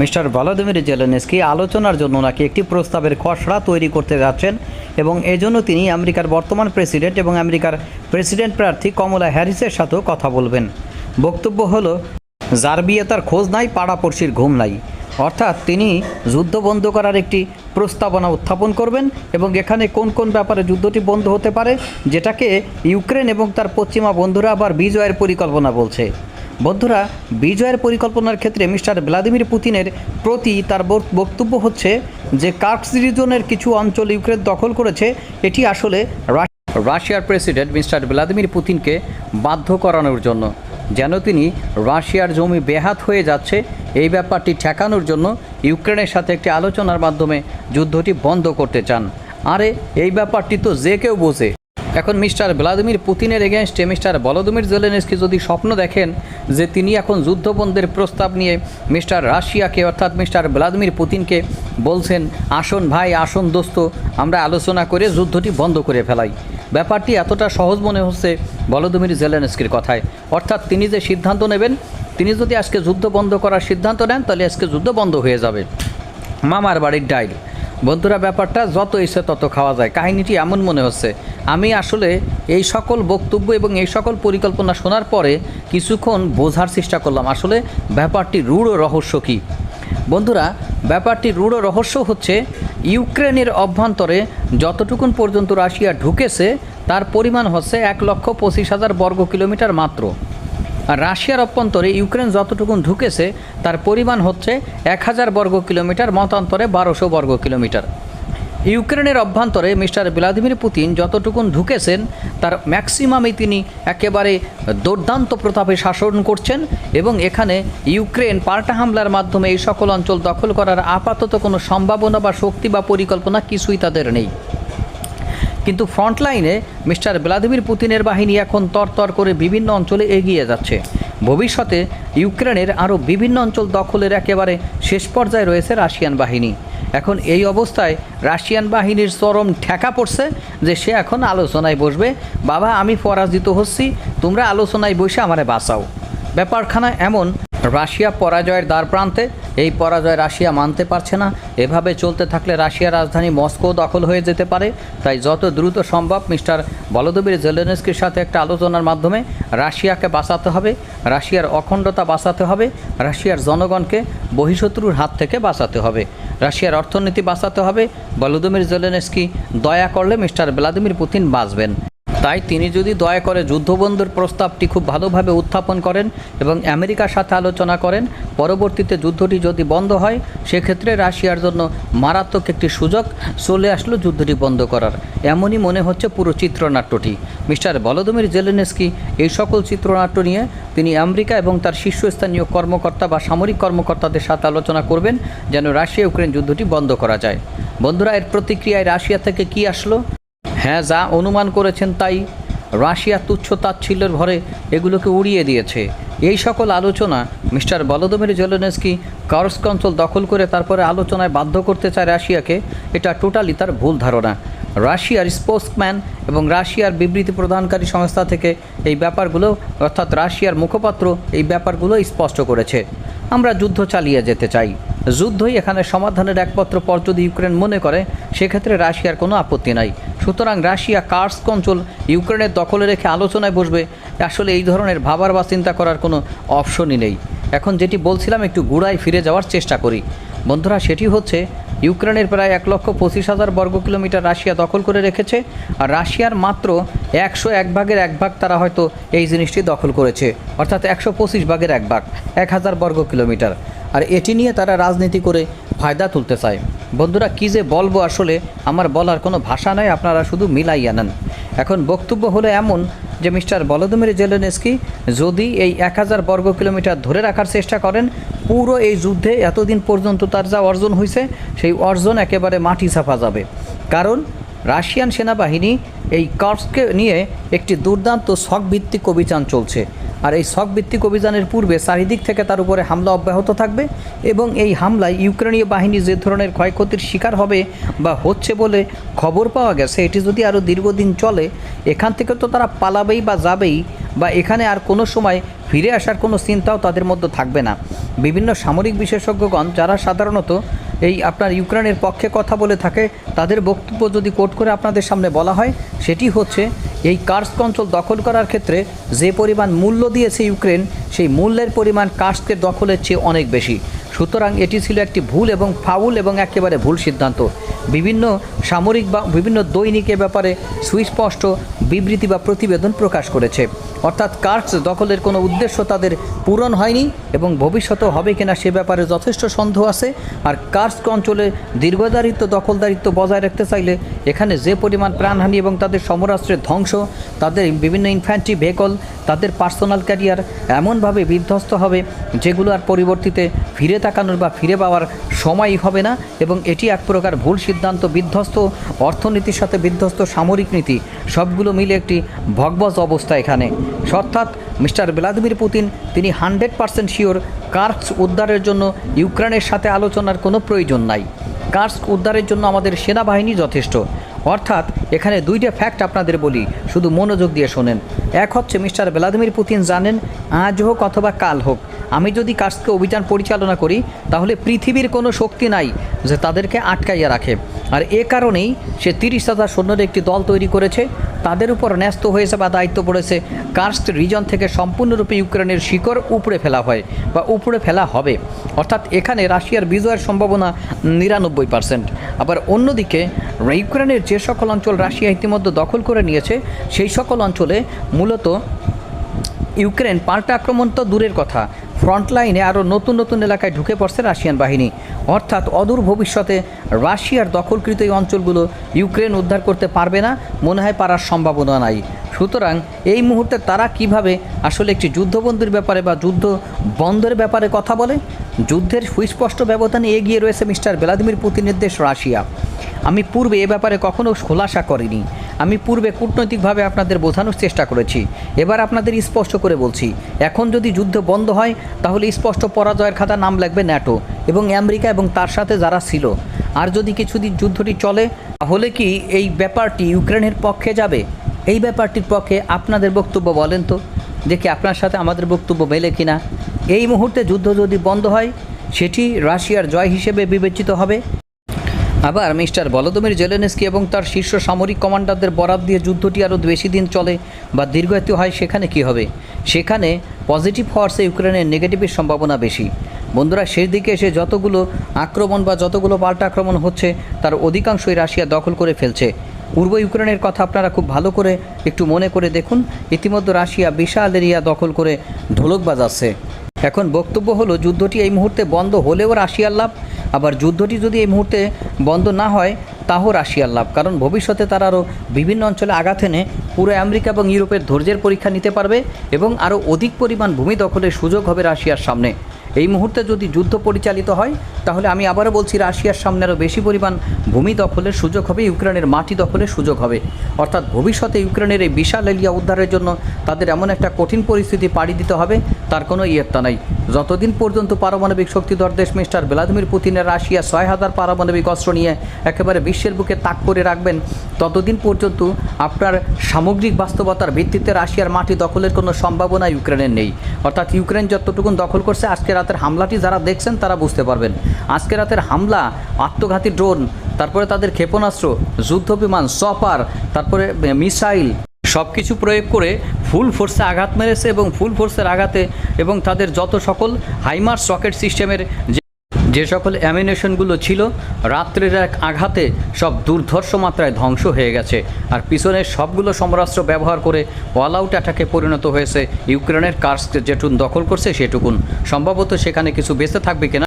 Mister Vladimir Zelensky আলোচনার জন্য নাকি একটি প্রস্তাবের খসড়া তৈরি করতে যাচ্ছেন এবং এজন্য তিনি আমেরিকার বর্তমান প্রেসিডেন্ট এবং আমেরিকার প্রেসিডেন্ট প্রার্থী কমলা হ্যারিসের সাথেও কথা বলবেন। বক্তব্য হলো যার বিয়ে তার খোঁজ নাই, পাড়াপড়শির ঘুম নাই। অর্থাৎ তিনি যুদ্ধ বন্ধ করার একটি প্রস্তাবনা উত্থাপন করবেন এবং এখানে কোন কোন ব্যাপারে যুদ্ধটি বন্ধ হতে পারে, যেটাকে ইউক্রেন এবং তার পশ্চিমা বন্ধুরা আবার বিজয়ের পরিকল্পনা বলছে। বন্ধুরা, বিজয়ের পরিকল্পনার ক্ষেত্রে মিস্টার ভ্লাদিমির পুতিনের প্রতি তার বক্তব্য হচ্ছে যে কার্কস রিজনের কিছু অঞ্চল ইউক্রেন দখল করেছে, এটি আসলে রাশিয়ার প্রেসিডেন্ট মিস্টার ভ্লাদিমির পুতিনকে বাধ্য করানোর জন্য। যেন তিনি রাশিয়ার জমি বেহাত হয়ে যাচ্ছে, এই ব্যাপারটি ঠেকানোর জন্য ইউক্রেনের সাথে একটি আলোচনার মাধ্যমে যুদ্ধটি বন্ধ করতে চান। আরে, এই ব্যাপারটি তো যে কেউ বোঝে। এখন মিস্টার ভ্লাদিমির পুতিনের এগেনস্টে মিস্টার বলদমির জেলেনস্কি যদি স্বপ্ন দেখেন যে তিনি এখন যুদ্ধবন্ধের প্রস্তাব নিয়ে মিস্টার রাশিয়াকে অর্থাৎ মিস্টার ভ্লাদিমির পুতিনকে বলছেন, আসুন ভাই, আসুন দোস্ত, আমরা আলোচনা করে যুদ্ধটি বন্ধ করে ফেলাই। ব্যাপারটি এতটা সহজ মনে হচ্ছে বলদমির জেলেনস্কির কথায়। অর্থাৎ তিনি যে সিদ্ধান্ত নেবেন, তিনি যদি আজকে যুদ্ধ বন্ধ করার সিদ্ধান্ত নেন, তাহলে আজকে যুদ্ধ বন্ধ হয়ে যাবে। মামার বাড়ির ডাইল। বন্ধুরা, ব্যাপারটা যত ইচ্ছে তত খাওয়া যায়। কাহিনীটি এমন মনে হচ্ছে। আমি আসলে এই সকল বক্তব্য এবং এই সকল পরিকল্পনা শোনার পরে কিছুক্ষণ বোঝার চেষ্টা করলাম। আসলে ব্যাপারটি রূঢ় রহস্য কী? বন্ধুরা, ব্যাপারটি রূঢ় রহস্য হচ্ছে, ইউক্রেনের অভ্যন্তরে যতটুকুন পর্যন্ত রাশিয়া ঢুকেছে, তার পরিমাণ হচ্ছে এক লক্ষ পঁচিশ হাজার বর্গ কিলোমিটার মাত্র। আর রাশিয়ার অভ্যন্তরে ইউক্রেন যতটুকু ঢুকেছে, তার পরিমাণ হচ্ছে এক হাজার বর্গ কিলোমিটার, মতান্তরে বারোশো বর্গ কিলোমিটার। ইউক্রেনের অভ্যন্তরে মিস্টার ভ্লাদিমির পুতিন যতটুকুন ঢুকেছেন, তার ম্যাক্সিমামই তিনি একেবারে দুর্দান্ত প্রতাপে শাসন করছেন এবং এখানে ইউক্রেন পাল্টা হামলার মাধ্যমে এই সকল অঞ্চল দখল করার আপাতত কোনো সম্ভাবনা বা শক্তি বা পরিকল্পনা কিছুই তাদের নেই। কিন্তু ফ্রন্টলাইনে মিস্টার ভ্লাদিমির পুতিনের বাহিনী এখন তরতর করে বিভিন্ন অঞ্চলে এগিয়ে যাচ্ছে। ভবিষ্যতে ইউক্রেনের আরও বিভিন্ন অঞ্চল দখলের একেবারে শেষ পর্যায়ে রয়েছে রাশিয়ান বাহিনী। এখন এই অবস্থায় রাশিয়ান বাহিনীর চরম ঠেকা পড়ছে যে সে এখন আলোচনায় বসবে, বাবা, আমি পরাজিত হচ্ছি, তোমরা আলোচনায় বসে আমারে বাঁচাও। ব্যাপারখানা এমন রাশিয়া পরাজয়ের দ্বার প্রান্তে এই পরাজয় রাশিয়া মানতে পারছে না। এভাবে চলতে থাকলে রাশিয়ার রাজধানী মস্কো দখল হয়ে যেতে পারে। তাই যত দ্রুত সম্ভব মিস্টার বলদবীর জেলেনস্কির সাথে একটা আলোচনার মাধ্যমে রাশিয়াকে বাঁচাতে হবে, রাশিয়ার অখণ্ডতা বাঁচাতে হবে, রাশিয়ার জনগণকে বহিঃশত্রুর হাত থেকে বাঁচাতে হবে। রাশিয়ার অর্থনীতি বাঁচাতে হবে। ভলোদিমির জেলেনস্কি দয়া করলে মিস্টার ভ্লাদিমির পুতিন বাঁচবেন। তাই তিনি যদি দয়া করে যুদ্ধবন্ধের প্রস্তাবটি খুব ভালোভাবে উত্থাপন করেন এবং আমেরিকার সাথে আলোচনা করেন, পরবর্তীতে যুদ্ধটি যদি বন্ধ হয়, সেক্ষেত্রে রাশিয়ার জন্য মারাত্মক একটি সুযোগ চলে আসলো যুদ্ধটি বন্ধ করার। এমনই মনে হচ্ছে পুরো চিত্রনাট্যটি। মিস্টার বলদমির জেলেনেস্কি এই সকল চিত্রনাট্য নিয়ে তিনি আমেরিকা এবং তার শীর্ষস্থানীয় কর্মকর্তা বা সামরিক কর্মকর্তাদের সাথে আলোচনা করবেন যেন রাশিয়া ইউক্রেন যুদ্ধটি বন্ধ করা যায়। বন্ধুরা, এর প্রতিক্রিয়ায় রাশিয়া থেকে কি আসলো? হ্যাঁ যা অনুমান করেছেন তাই। রাশিয়া তুচ্ছ তাচ্ছিল্যের ভরে এগুলোকে উড়িয়ে দিয়েছে। এই সকল আলোচনা মিস্টার বলদমির জেলেনস্কি কার্স্ক অঞ্চল দখল করে তারপরে আলোচনায় বাধ্য করতে চায় রাশিয়াকে, এটা টোটালি তার ভুল ধারণা। রাশিয়ার স্পোর্টসম্যান এবং রাশিয়ার বিবৃতি প্রদানকারী সংস্থা থেকে এই ব্যাপারগুলো, অর্থাৎ রাশিয়ার মুখপাত্র এই ব্যাপারগুলো স্পষ্ট করেছে। আমরা যুদ্ধ চালিয়ে যেতে চাই। যুদ্ধই এখানে সমাধানের একমাত্র পর যদি ইউক্রেন মনে করে, সেক্ষেত্রে রাশিয়ার কোনো আপত্তি নাই। সুতরাং রাশিয়া কার্স্ক অঞ্চল ইউক্রেনের দখলে রেখে আলোচনায় বসবে, আসলে এই ধরনের ভাবার বা চিন্তা করার কোনো অপশনই নেই। এখন যেটি বলছিলাম, একটু গুড়ায় ফিরে যাওয়ার চেষ্টা করি। বন্ধুরা, সেটি হচ্ছে, ইউক্রেনের প্রায় এক লক্ষ পঁচিশ হাজার বর্গ কিলোমিটার রাশিয়া দখল করে রেখেছে, আর রাশিয়ার মাত্র একশো এক ভাগের এক ভাগ তারা হয়তো এই জিনিসটি দখল করেছে। অর্থাৎ একশো পঁচিশ ভাগের এক ভাগ, এক হাজার বর্গ কিলোমিটার। আর এটি নিয়ে তারা রাজনীতি করে ফায়দা তুলতে চায়। বন্ধুরা, কী যে বলব আসলে, আমার বলার কোনো ভাষা নাই, আপনারা শুধু মিলাইয়া নেন। এখন বক্তব্য হলো এমন যে, মিস্টার বলদমির জেলেনস্কি যদি এই এক হাজার বর্গ কিলোমিটার ধরে রাখার চেষ্টা করেন, পুরো এই যুদ্ধে এতদিন পর্যন্ত তার যা অর্জন হয়েছে সেই অর্জন একেবারে মাটি ছাপা যাবে। কারণ, রাশিয়ান সেনাবাহিনী এই কর্সকে নিয়ে একটি দুর্দান্ত শকভিত্তিক অভিযান চলছে। আর এই শক ভিত্তিক অভিযানের পূর্বে চারিদিক থেকে তার উপরে হামলা অব্যাহত থাকবে এবং এই হামলায় ইউক্রেনীয় বাহিনী যে ধরনের ক্ষয়ক্ষতির শিকার হবে বা হচ্ছে বলে খবর পাওয়া গেছে, এটি যদি আরও দীর্ঘদিন চলে, এখান থেকে তো তারা পালাবেই বা যাবেই বা এখানে আর কোনো সময় ফিরে আসার কোনো চিন্তাও তাদের মধ্যে থাকবে না। বিভিন্ন সামরিক বিশেষজ্ঞগণ, যারা সাধারণত এই আপনার ইউক্রেনের পক্ষে কথা বলে থাকে, তাদের বক্তব্য যদি কোট করে আপনাদের সামনে বলা হয়, সেটি হচ্ছে, এই কার্স্ক অঞ্চল দখল করার ক্ষেত্রে যে পরিমাণ মূল্য দিয়েছে ইউক্রেন, সেই মূল্যের পরিমাণ কার্স্কের দখলের চেয়ে অনেক বেশি। সুতরাং এটি ছিল একটি ভুল এবং ফাউল এবং একেবারে ভুল সিদ্ধান্ত। বিভিন্ন সামরিক বা বিভিন্ন দৈনিকের ব্যাপারে সুস্পষ্ট বিবৃতি বা প্রতিবেদন প্রকাশ করেছে। অর্থাৎ কার্স দখলের কোনো উদ্দেশ্য তাদের পূরণ হয়নি এবং ভবিষ্যতেও হবে কিনা সে ব্যাপারে যথেষ্ট সন্দেহ আছে। আর কার্স্ক অঞ্চলে দীর্ঘদারিত্ব, দখলদারিত্ব বজায় রাখতে চাইলে এখানে যে পরিমাণ প্রাণহানি এবং তাদের সমরাস্ত্রের ধ্বংস, তাদের বিভিন্ন ইনফ্যান্ট্রি ভেহিকল, তাদের পার্সোনাল ক্যারিয়ার এমনভাবে বিধ্বস্ত হবে যেগুলো আর পরিবর্তিতে ফিরে তাকানোর বা ফিরে পাওয়ার সময়ই হবে না এবং এটি এক প্রকার ভুল সিদ্ধান্ত বিধ্বস্ত, অর্থনীতির সাথে বিধ্বস্ত সামরিক নীতি, সবগুলো মিলে একটি ভগবজ অবস্থা এখানে। অর্থাৎ মিস্টার ভ্লাদিমির পুতিন, তিনি হান্ড্রেড পার্সেন্ট শিওর কার্স উদ্ধারের জন্য ইউক্রেনের সাথে আলোচনার কোনো প্রয়োজন নাই। কার্স উদ্ধারের জন্য আমাদের সেনাবাহিনী যথেষ্ট। অর্থাৎ এখানে দুইটা ফ্যাক্ট আপনাদের বলি, শুধু মনোযোগ দিয়ে শোনেন। এক হচ্ছে মিস্টার ভ্লাদিমির পুতিন জানেন, আজ হোক অথবা কাল হোক আমি যদি কার্সকে অভিযান পরিচালনা করি, তাহলে পৃথিবীর কোনো শক্তি নাই যে তাদেরকে আটকাইয়া রাখে। আর এ কারণেই সে তিরিশ হাজার সৈন্যের একটি দল তৈরি করেছে। তাদের উপর ন্যস্ত হয়েছে বা দায়িত্ব পড়েছে কার্স্ট রিজন থেকে সম্পূর্ণরূপে ইউক্রেনের শিকড় উপড়ে ফেলা হয় বা উপড়ে ফেলা হবে। অর্থাৎ এখানে রাশিয়ার বিজয়ের সম্ভাবনা নিরানব্বই পার্সেন্ট। আবার অন্যদিকে, ইউক্রেনের যে সকল অঞ্চল রাশিয়া ইতিমধ্যে দখল করে নিয়েছে, সেই সকল অঞ্চলে মূলত ইউক্রেন পাল্টা আক্রমণ তো দূরের কথা। ফ্রন্ট লাইনে আরও নতুন নতুন এলাকায় ঢুকে পড়ছে রাশিয়ান বাহিনী। অর্থাৎ অদূর ভবিষ্যতে রাশিয়ার দখলকৃত এই অঞ্চলগুলো ইউক্রেন উদ্ধার করতে পারবে না, মনে হয় পারার সম্ভাবনা নাই। সুতরাং এই মুহূর্তে তারা কীভাবে আসলে একটি যুদ্ধবন্দির ব্যাপারে বা যুদ্ধ বন্ধের ব্যাপারে কথা বলে? যুদ্ধের সুস্পষ্ট ব্যবধানে এগিয়ে রয়েছে মিস্টার ভ্লাদিমির পুতিনের দেশ রাশিয়া। আমি পূর্বে এ ব্যাপারে কখনো খোলাসা করিনি। আমি পূর্বে কূটনৈতিকভাবে আপনাদের বোঝানোর চেষ্টা করেছি। এবার আপনাদের স্পষ্ট করে বলছি, এখন যদি যুদ্ধ বন্ধ হয়, তাহলে স্পষ্ট পরাজয়ের খাতা নাম লাগবে ন্যাটো এবং আমেরিকা এবং তার সাথে যারা ছিল। আর যদি কিছুদিন যুদ্ধটি চলে, তাহলে কি এই ব্যাপারটি ইউক্রেনের পক্ষে যাবে? এই ব্যাপারটির পক্ষে আপনাদের বক্তব্য বলেন তো। দেখি আপনার সাথে আমাদের বক্তব্য মেলে কিনা। এই মুহূর্তে যুদ্ধ যদি বন্ধ হয়, সেটি রাশিয়ার জয় হিসেবে বিবেচিত হবে। আবার মিস্টার ভলোদমির জেলেনস্কি এবং তার শীর্ষ সামরিক কমান্ডারদের বরাদ দিয়ে যুদ্ধটি আরও বেশি দিন চলে বা দীর্ঘায়িত হয়, সেখানে কি হবে? সেখানে পজিটিভ হওয়ার্সে ইউক্রেনের নেগেটিভের সম্ভাবনা বেশি। বন্ধুরা, শেষ দিকে এসে যতগুলো আক্রমণ বা যতগুলো পাল্টা আক্রমণ হচ্ছে, তার অধিকাংশই রাশিয়া দখল করে ফেলছে। পূর্ব ইউক্রেনের কথা আপনারা খুব ভালো করে একটু মনে করে দেখুন। ইতিমধ্যে রাশিয়া বিশাল এরিয়া দখল করে ঢোলক বাজাচ্ছে। এখন বক্তব্য হলো, যুদ্ধটি এই মুহূর্তে বন্ধ হলেও রাশিয়ার লাভ। আবার যুদ্ধটি যদি এই মুহূর্তে বন্ধ না হয়, তাও রাশিয়ার লাভ। কারণ ভবিষ্যতে তারা আরও বিভিন্ন অঞ্চলে আঘাত এনে পুরো আমেরিকা এবং ইউরোপের ধৈর্যের পরীক্ষা নিতে পারবে এবং আরও অধিক পরিমাণ ভূমি দখলের সুযোগ হবে রাশিয়ার সামনে। এই মুহূর্তে যদি যুদ্ধ পরিচালিত হয়, তাহলে আমি আবারও বলছি রাশিয়ার সামনে আরও বেশি পরিমাণ ভূমি দখলের সুযোগ হবে, ইউক্রেনের মাটি দখলের সুযোগ হবে। অর্থাৎ ভবিষ্যতে ইউক্রেনের এই বিশাল এলিয়া উদ্ধারের জন্য তাদের এমন একটা কঠিন পরিস্থিতি পাড়ি দিতে হবে, তার কোনো ইয়ত্তা নাই। যতদিন পর্যন্ত পারমাণবিক শক্তিধর দেশ মিস্টার ভ্লাদিমির পুতিনের রাশিয়া ছয় হাজার পারমাণবিক অস্ত্র নিয়ে একেবারে বিশ্বের বুকে তাক করে রাখবেন, ততদিন পর্যন্ত আপনার সামগ্রিক বাস্তবতার ভিত্তিতে রাশিয়ার মাটি দখলের কোনো সম্ভাবনা ইউক্রেনের নেই। অর্থাৎ ইউক্রেন যতটুকুন দখল করছে, আজকে রাতের হামলাটি যারা দেখছেন তারা বুঝতে পারবেন। আজকে রাতের হামলা, আত্মঘাতী ড্রোন, তারপরে তাদের ক্ষেপণাস্ত্র যুদ্ধ বিমান সপার তারপরে মিসাইল সব কিছু প্রয়োগ করে ফুল ফোর্সে আঘাত মেরেছে এবং ফুল ফোর্সের আঘাতে এবং তাদের যত সকল হাইমার্স রকেট সিস্টেমের যে সকল অ্যামিনেশনগুলো ছিল, রাত্রের এক আঘাতে সব দুর্ধর্ষ মাত্রায় ধ্বংস হয়ে গেছে। আর পিছনের সবগুলো সমরাস্ত্র ব্যবহার করে অল আউট অ্যাটাকে পরিণত হয়েছে। ইউক্রেনের কার্স যেটুন দখল করছে সেটুকুন। সম্ভবত সেখানে কিছু বেঁচে থাকবে কিনা